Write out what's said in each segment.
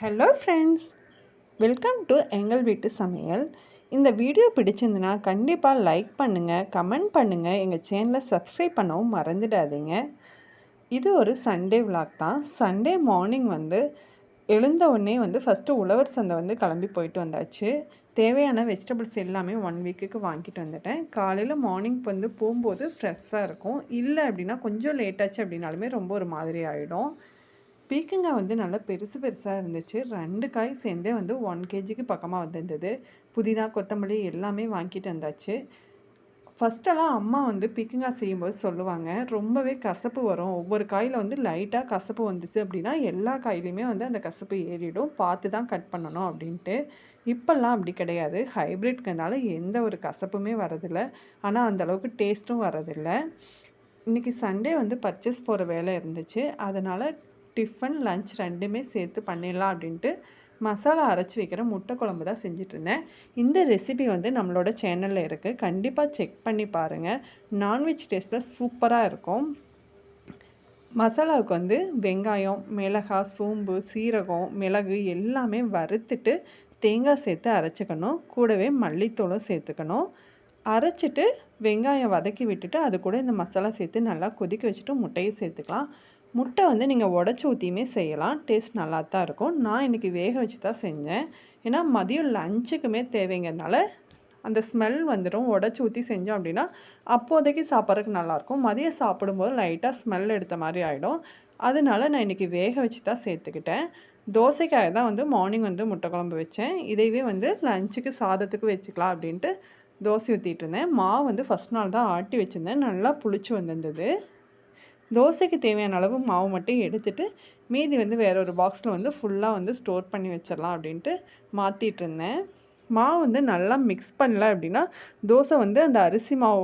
Hello friends welcome to எங்கள் வீட்டு சமையல் இந்த வீடியோ பிடிச்சிருந்துன்னா கண்டிப்பாக லைக் பண்ணுங்கள் கமெண்ட் பண்ணுங்கள் எங்கள் சேனலை சப்ஸ்கிரைப் பண்ணவும் மறந்துடாதீங்க. இது ஒரு சண்டே விளாக் தான். சண்டே மார்னிங் வந்து எழுந்த உடனே வந்து ஃபஸ்ட்டு உழவர் சந்தை வந்து கிளம்பி போயிட்டு வந்தாச்சு. தேவையான வெஜிடபிள்ஸ் எல்லாமே ஒன் வீக்குக்கு வாங்கிட்டு வந்துட்டேன். காலையில் மார்னிங் வந்து போகும்போது ஃப்ரெஷ்ஷாக இருக்கும். இல்லை அப்படின்னா கொஞ்சம் லேட்டாச்சு அப்படின்னாலுமே ரொம்ப ஒரு மாதிரி ஆகிடும் பீக்கங்காய் வந்து நல்லா பெருசு பெருசாக இருந்துச்சு. ரெண்டு காய் சேர்ந்தே வந்து ஒன் கேஜிக்கு பக்கமாக வந்திருந்தது. புதினா கொத்தமல்லி எல்லாமே வாங்கிட்டு வந்தாச்சு. ஃபஸ்ட்டெல்லாம் அம்மா வந்து பீக்கங்காய் செய்யும்போது சொல்லுவாங்க ரொம்பவே கசப்பு வரும். ஒவ்வொரு காயில் வந்து லைட்டாக கசப்பு வந்துச்சு அப்படின்னா எல்லா காயிலையுமே வந்து அந்த கசப்பு ஏறிடும். பார்த்து தான் கட் பண்ணணும் அப்படின்ட்டு. இப்போல்லாம் அப்படி கிடையாது. ஹைப்ரிட்ங்கிறனால எந்த ஒரு கசப்புமே வரதில்லை ஆனால் அந்தளவுக்கு டேஸ்ட்டும் வரதில்லை இன்றைக்கி சண்டே வந்து பர்ச்சேஸ் போகிற வேலை இருந்துச்சு. அதனால் டிஃபன் லஞ்ச் ரெண்டுமே சேர்த்து பண்ணிடலாம் அப்படின்ட்டு மசாலா அரைச்சி வைக்கிற முட்டை குழம்பு தான் செஞ்சிட்ருந்தேன் இந்த ரெசிபி வந்து நம்மளோட சேனலில் இருக்குது கண்டிப்பாக செக் பண்ணி பாருங்கள் நான்வெஜ் டேஸ்ட்டில் சூப்பராக இருக்கும். மசாலாவுக்கு வந்து வெங்காயம் மிளகாய் சோம்பு சீரகம் மிளகு எல்லாமே வறுத்துட்டு தேங்காய் சேர்த்து அரைச்சிக்கணும். கூடவே மல்லித்தூளும் சேர்த்துக்கணும். அரைச்சிட்டு வெங்காயம் வதக்கி விட்டுட்டு அது கூட இந்த மசாலா சேர்த்து நல்லா கொதிக்க வச்சுட்டு முட்டையை சேர்த்துக்கலாம். முட்டை வந்து நீங்கள் உடச்சி ஊற்றியுமே செய்யலாம். டேஸ்ட் நல்லா தான் இருக்கும். நான் இன்றைக்கி வேக வச்சு தான் செஞ்சேன். ஏன்னா மதியம் லஞ்சுக்குமே தேவைங்கிறதுனால அந்த ஸ்மெல் வந்துடும் உடச்சி ஊற்றி செஞ்சோம் அப்படின்னா அப்போதைக்கு சாப்பிட்றதுக்கு நல்லாயிருக்கும். மதியம் சாப்பிடும்போது லைட்டாக ஸ்மெல் எடுத்த மாதிரி ஆகிடும் அதனால நான் இன்றைக்கி வேக வச்சு தான் சேர்த்துக்கிட்டேன். தோசைக்காக தான் வந்து மார்னிங் வந்து முட்டை குழம்பு வச்சேன். இதையவே வந்து லஞ்சுக்கு சாதத்துக்கு வச்சுக்கலாம் அப்படின்ட்டு தோசை ஊற்றிட்டு இருந்தேன். மாவு வந்து ஃபஸ்ட் நாள் தான் ஆட்டி வச்சுருந்தேன். நல்லா புளிச்சு வந்திருந்தது. தோசைக்கு தேவையான அளவு மாவு மட்டும் எடுத்துகிட்டு மீதி வந்து வேற ஒரு பாக்ஸில் வந்து ஃபுல்லாக வந்து ஸ்டோர் பண்ணி வச்சிடலாம் அப்படின்ட்டு மாற்றிட்டு இருந்தேன். மாவு வந்து நல்லா மிக்ஸ் பண்ணல அப்படின்னா தோசை வந்து அந்த அரிசி மாவு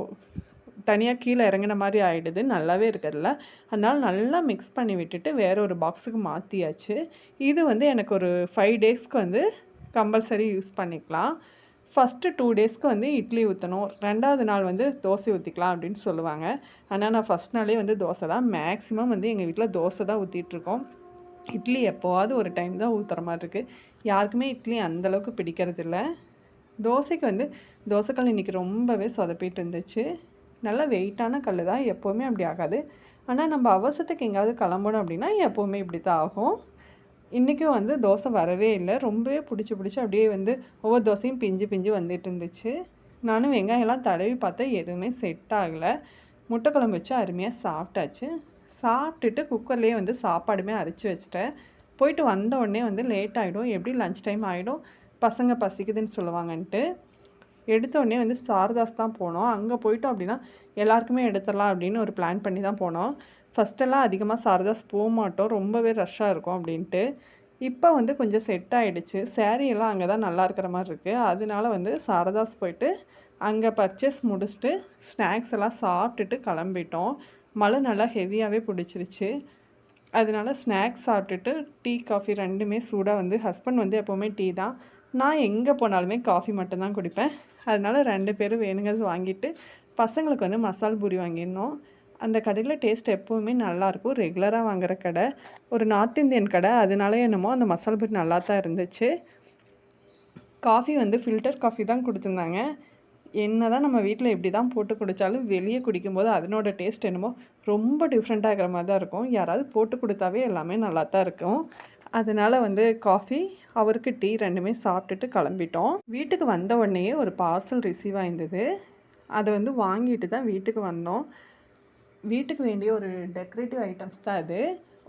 தனியாக கீழே இறங்கின மாதிரி ஆகிடுது நல்லாவே இருக்கிறதுல அதனால் நல்லா மிக்ஸ் பண்ணி விட்டுட்டு வேற ஒரு பாக்ஸுக்கு மாற்றியாச்சு இது வந்து எனக்கு ஒரு ஃபைவ் டேஸ்க்கு வந்து கம்பல்சரி யூஸ் பண்ணிக்கலாம். ஃபஸ்ட்டு டூ டேஸ்க்கு வந்து இட்லி ஊற்றணும் ரெண்டாவது நாள் வந்து தோசை ஊற்றிக்கலாம் அப்படின்னு சொல்லுவாங்க. ஆனால் நான் ஃபஸ்ட் நாளே வந்து தோசை தான். மேக்ஸிமம் வந்து எங்கள் வீட்டில் தோசை தான் ஊற்றிட்டுருக்கோம் இட்லி எப்போவாவது ஒரு டைம் தான் ஊற்றுற மாதிரி இருக்குது யாருக்குமே இட்லி அந்தளவுக்கு பிடிக்கிறது இல்லை. தோசைக்கு வந்து தோசைக்கல் இன்றைக்கி ரொம்பவே சொதப்பிட்டு இருந்துச்சு. நல்லா வெயிட்டான கல் தான். எப்போவுமே அப்படி ஆகாது. ஆனால் நம்ம அவசரத்துக்கு எங்கேயாவது கிளம்பணும் அப்படின்னா எப்போவுமே இப்படி தான் ஆகும். இன்றைக்கும் வந்து தோசை வரவே இல்லை. ரொம்பவே பிடிச்சி பிடிச்சி அப்படியே வந்து ஒவ்வொரு தோசையும் பிஞ்சு பிஞ்சு வந்துட்டு இருந்துச்சு. நானும் வெங்காயம்லாம் தடவி பார்த்தா எதுவுமே செட் ஆகலை. முட்டை குழம்பு வச்சு அருமையாக சாப்பிட்டாச்சு. சாப்பிட்டுட்டு குக்கர்லேயே வந்து சாப்பாடுமே அரைச்சி வச்சிட்டேன். போயிட்டு வந்த உடனே வந்து லேட் ஆகிடும் எப்படி லஞ்ச் டைம் ஆகிடும் பசங்க பசிக்குதுன்னு சொல்லுவாங்கன்ட்டு. எடுத்த உடனே வந்து சாரதாஸ் தான் போனோம். அங்கே போயிட்டோம் அப்படின்னா எல்லாருக்குமே எடுத்துடலாம் அப்படின்னு ஒரு பிளான் பண்ணி தான் போனோம். ஃபஸ்ட்டெல்லாம் அதிகமாக சாரதாஸ் போக மாட்டோம். ரொம்பவே ரஷ்ஷாக இருக்கும் அப்படின்ட்டு. இப்போ வந்து கொஞ்சம் செட் ஆகிடுச்சு சேரீ எல்லாம் அங்கே தான் நல்லா இருக்கிற மாதிரி இருக்குது அதனால வந்து சாரதாஸ் போயிட்டு அங்கே பர்ச்சேஸ் முடிச்சுட்டு ஸ்நாக்ஸ் எல்லாம் சாப்பிட்டுட்டு கிளம்பிட்டோம். மழை நல்லா ஹெவியாகவே பிடிச்சிருச்சு. அதனால ஸ்நாக்ஸ் சாப்பிட்டுட்டு டீ காஃபி ரெண்டுமே சூடாக வந்து ஹஸ்பண்ட் வந்து எப்போவுமே டீ தான். நான் எங்கே போனாலுமே காஃபி மட்டும்தான் குடிப்பேன். அதனால ரெண்டு பேரும் வேணுங்கிறது வாங்கிட்டு பசங்களுக்கு வந்து மசால் பூரி வாங்கியிருந்தோம். அந்த கடையில் டேஸ்ட் எப்போவுமே நல்லாயிருக்கும் ரெகுலராக வாங்குகிற கடை. ஒரு நார்த் இந்தியன் கடை. அதனால என்னமோ அந்த மசாலா பூரி நல்லா தான் இருந்துச்சு. காஃபி வந்து ஃபில்டர் காஃபி தான் கொடுத்துருந்தாங்க. என்ன தான் நம்ம வீட்டில் எப்படி தான் போட்டு குடித்தாலும் வெளியே குடிக்கும்போது அதனோட டேஸ்ட் என்னமோ ரொம்ப டிஃப்ரெண்ட்டாக இருக்கிற மாதிரி தான் இருக்கும். யாராவது போட்டு கொடுத்தாவே எல்லாமே நல்லா தான் இருக்கும். அதனால் வந்து காஃபி அவருக்கு டீ ரெண்டுமே சாப்பிட்டுட்டு கிளம்பிட்டோம். வீட்டுக்கு வந்த உடனேயே ஒரு பார்சல் ரிசீவ் ஆயிருந்தது அதை வந்து வாங்கிட்டு தான் வீட்டுக்கு வந்தோம். வீட்டுக்கு வேண்டிய ஒரு டெக்கரேட்டிவ் ஐட்டம்ஸ் தான் அது.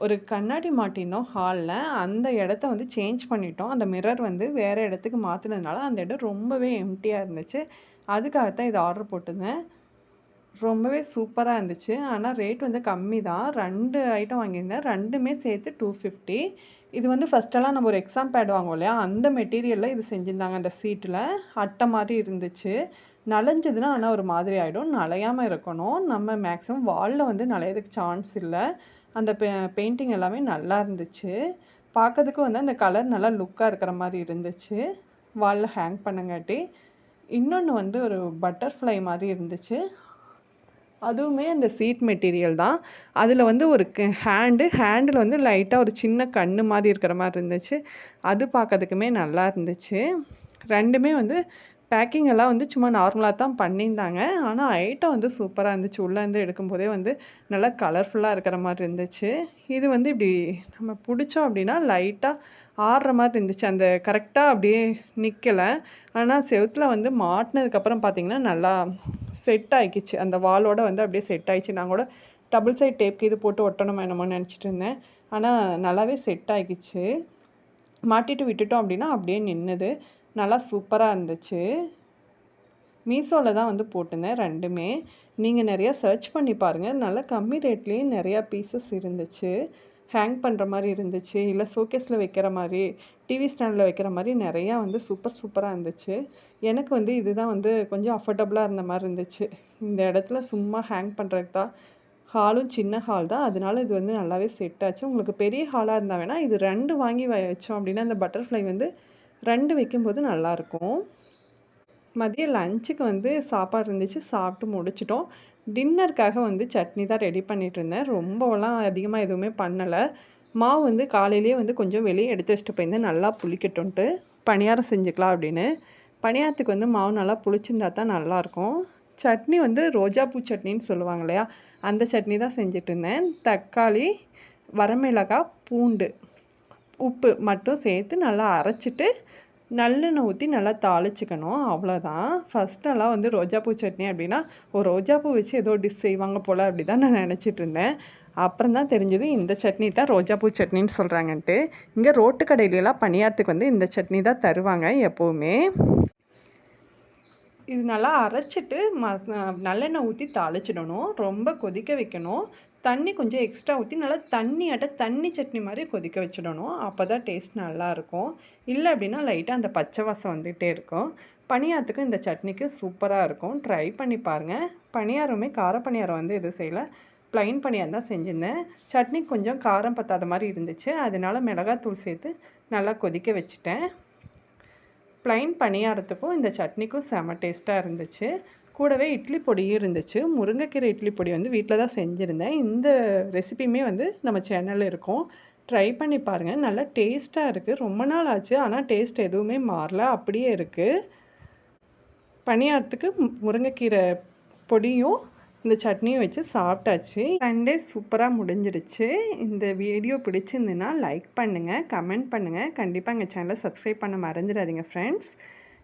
ஒரு கண்ணாடி மாட்டினோம் ஹாலில் அந்த இடத்த வந்து சேஞ்ச் பண்ணிட்டோம். அந்த மிரர் வந்து வேறு இடத்துக்கு மாற்றினதுனால அந்த இடம் ரொம்பவே எம்டியாக இருந்துச்சு. அதுக்காக தான் இதை ஆர்டர் போட்டிருந்தேன். ரொம்பவே சூப்பராக இருந்துச்சு. ஆனால் ரேட் வந்து கம்மி தான். ரெண்டு ஐட்டம் வாங்கியிருந்தேன். ரெண்டுமே சேர்த்து டூ ஃபிஃப்டி இது வந்து ஃபஸ்ட்டெல்லாம் நம்ம ஒரு எக்ஸாம் பேட் வாங்குவோம் இல்லையா? அந்த மெட்டீரியலில் இது செஞ்சுருந்தாங்க அந்த சீட்டில் அட்டை மாதிரி இருந்துச்சு. நனைஞ்சதுன்னா ஆனால் ஒரு மாதிரி ஆகிடும் நனையாமல் இருக்கணும். நம்ம மேக்ஸிமம் வாலில் வந்து நனையிறதுக்கு சான்ஸ் இல்லை. அந்த பெ பெயிண்டிங் எல்லாமே நல்லா இருந்துச்சு. பார்க்கறதுக்கு வந்து அந்த கலர் நல்லா லுக்காக இருக்கிற மாதிரி இருந்துச்சு. வாலில் ஹேங் பண்ணங்காட்டி. இன்னொன்று வந்து ஒரு பட்டர்ஃப்ளை மாதிரி இருந்துச்சு. அதுவுமே அந்த சீட் மெட்டீரியல் தான். அதில் வந்து ஒரு ஹேண்டு ஹேண்டில் வந்து லைட்டாக ஒரு சின்ன கண்ணு மாதிரி இருக்கிற மாதிரி இருந்துச்சு. அது பார்க்கறதுக்குமே நல்லா இருந்துச்சு. ரெண்டுமே வந்து பேக்கிங் எல்லாம் வந்து சும்மா நார்மலாக தான் பண்ணியிருந்தாங்க. ஆனால் ஐட்டம் வந்து சூப்பராக இருந்துச்சு. உள்ளேருந்து எடுக்கும்போதே வந்து நல்லா கலர்ஃபுல்லாக இருக்கிற மாதிரி இருந்துச்சு. இது வந்து இப்படி நம்ம பிடிச்சோம் அப்படின்னா லைட்டாக ஆடுற மாதிரி இருந்துச்சு. அந்த கரெக்டாக அப்படியே நிற்கலை ஆனால் செவுத்தில் வந்து மாட்டினதுக்கப்புறம் பார்த்திங்கன்னா நல்லா செட் ஆகிக்கிச்சு அந்த வாலோட வந்து அப்படியே செட் ஆகிடுச்சு நான் கூட டபுள் சைட் டேப்க்கு இது போட்டு ஒட்டணுமா என்னமோ நினச்சிட்டு இருந்தேன். ஆனால் நல்லாவே செட் ஆகிக்கிச்சு மாட்டிட்டு விட்டுட்டோம் அப்படின்னா அப்படியே நின்றுது நல்லா சூப்பராக இருந்துச்சு. மீஷோவில் தான் வந்து போட்டிருந்தேன் ரெண்டுமே. நீங்கள் நிறையா சர்ச் பண்ணி பாருங்கள் நல்லா கம்மி ரேட்லேயும் நிறையா பீசஸ் இருந்துச்சு. ஹேங் பண்ணுற மாதிரி இருந்துச்சு. இல்லை ஷோகேஸில் வைக்கிற மாதிரி டிவி ஸ்டாண்டில் வைக்கிற மாதிரி நிறையா வந்து சூப்பர் சூப்பராக இருந்துச்சு. எனக்கு வந்து இதுதான் வந்து கொஞ்சம் அஃபோர்டபுளாக இருந்த மாதிரி இருந்துச்சு. இந்த இடத்துல சும்மா ஹேங் பண்ணுறதுக்கு தான். ஹாலும் சின்ன ஹால் தான். அதனால இது வந்து நல்லாவே செட் ஆச்சு. உங்களுக்கு பெரிய ஹாலாக இருந்தால் வேணால் இது ரெண்டு வாங்கி வச்சோம் அப்படின்னா அந்த பட்டர்ஃப்ளை வந்து ரெண்டு வைக்கும்போது நல்லாயிருக்கும். மதியம் லஞ்சுக்கு வந்து சாப்பாடு இருந்துச்சு சாப்பிட்டு முடிச்சிட்டோம். டின்னருக்காக வந்து சட்னி தான் ரெடி பண்ணிகிட்டு இருந்தேன். ரொம்பலாம் அதிகமாக எதுவுமே பண்ணலை. மாவு வந்து காலையிலேயே வந்து கொஞ்சம் வெளியே எடுத்து வச்சுட்டு போயிருந்தேன். நல்லா புளிக்கட்டும்ன்ட்டு பணியாரம் செஞ்சுக்கலாம் அப்படின்னு. பணியாரத்துக்கு வந்து மாவு நல்லா புளிச்சிருந்தா தான் நல்லாயிருக்கும். சட்னி வந்து ரோஜாப்பூ சட்னின்னு சொல்லுவாங்க இல்லையா? அந்த சட்னி தான் செஞ்சுட்டு இருந்தேன். தக்காளி வரமிளகாய் பூண்டு. உப்பு மட்டும் சேர்த்து நல்லா அரைச்சிட்டு நல்லெண்ணெய் ஊற்றி நல்லா தாளிச்சிக்கணும். அவ்வளோதான் ஃபஸ்ட்டெல்லாம் வந்து ரோஜாப்பூ சட்னி அப்படின்னா ஒரு ரோஜாப்பூ வச்சு ஏதோ டிஷ் செய்வாங்க போல் அப்படி தான் நான் நினச்சிட்டு இருந்தேன். அப்புறம் தான் தெரிஞ்சது இந்த சட்னி தான் ரோஜாப்பூ சட்னின்னு சொல்கிறாங்கன்ட்டு இங்கே ரோட்டு கடையிலலாம் பணியாரத்துக்கு வந்து இந்த சட்னி தான் தருவாங்க எப்போவுமே. இது நல்லா அரைச்சிட்டு ம நல்லெண்ணெய் ஊற்றி தாளிச்சிடணும். ரொம்ப கொதிக்க வைக்கணும். தண்ணி கொஞ்சம் எக்ஸ்ட்ரா ஊற்றி நல்லா தண்ணியாட்ட தண்ணி சட்னி மாதிரி கொதிக்க வச்சிடணும். அப்போ தான் டேஸ்ட் நல்லாயிருக்கும் இல்லை அப்படின்னா லைட்டாக அந்த பச்சை வாசம் வந்துகிட்டே இருக்கும். பணியாரத்துக்கும் இந்த சட்னிக்கு சூப்பராக இருக்கும். ட்ரை பண்ணி பாருங்கள் பணியாரமே கார பணியாரம் வந்து எதுவும் செய்யலை. ப்ளைன் பணியாரம் தான் செஞ்சுருந்தேன். சட்னி கொஞ்சம் காரம் பத்தாத மாதிரி இருந்துச்சு. அதனால மிளகாத்தூள் சேர்த்து நல்லா கொதிக்க வச்சுட்டேன். ப்ளைன் பணியாரத்துக்கும் இந்த சட்னிக்கும் செம டேஸ்ட்டாக இருந்துச்சு. கூடவே இட்லி பொடியும் இருந்துச்சு. முருங்கைக்கீரை இட்லி பொடி வந்து வீட்டில் தான் செஞ்சுருந்தேன். இந்த ரெசிபியுமே வந்து நம்ம சேனலில் இருக்கும். ட்ரை பண்ணி பாருங்கள் நல்லா டேஸ்ட்டாக இருக்குது ரொம்ப நாள் ஆச்சு. ஆனால் டேஸ்ட் எதுவுமே மாறல. அப்படியே இருக்குது பணியாரத்துக்கு முருங்கைக்கீரை பொடியும் இந்த சட்னியும் வச்சு சாப்பிட்டாச்சு. சண்டே சூப்பராக முடிஞ்சிருச்சு இந்த வீடியோ பிடிச்சிருந்துன்னா லைக் பண்ணுங்கள் கமெண்ட் பண்ணுங்கள் கண்டிப்பாக எங்கள் சேனலை சப்ஸ்கிரைப் பண்ண மறந்துடாதீங்க ஃப்ரெண்ட்ஸ்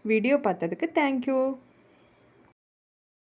வீடியோ பார்த்ததுக்கு தேங்க்யூ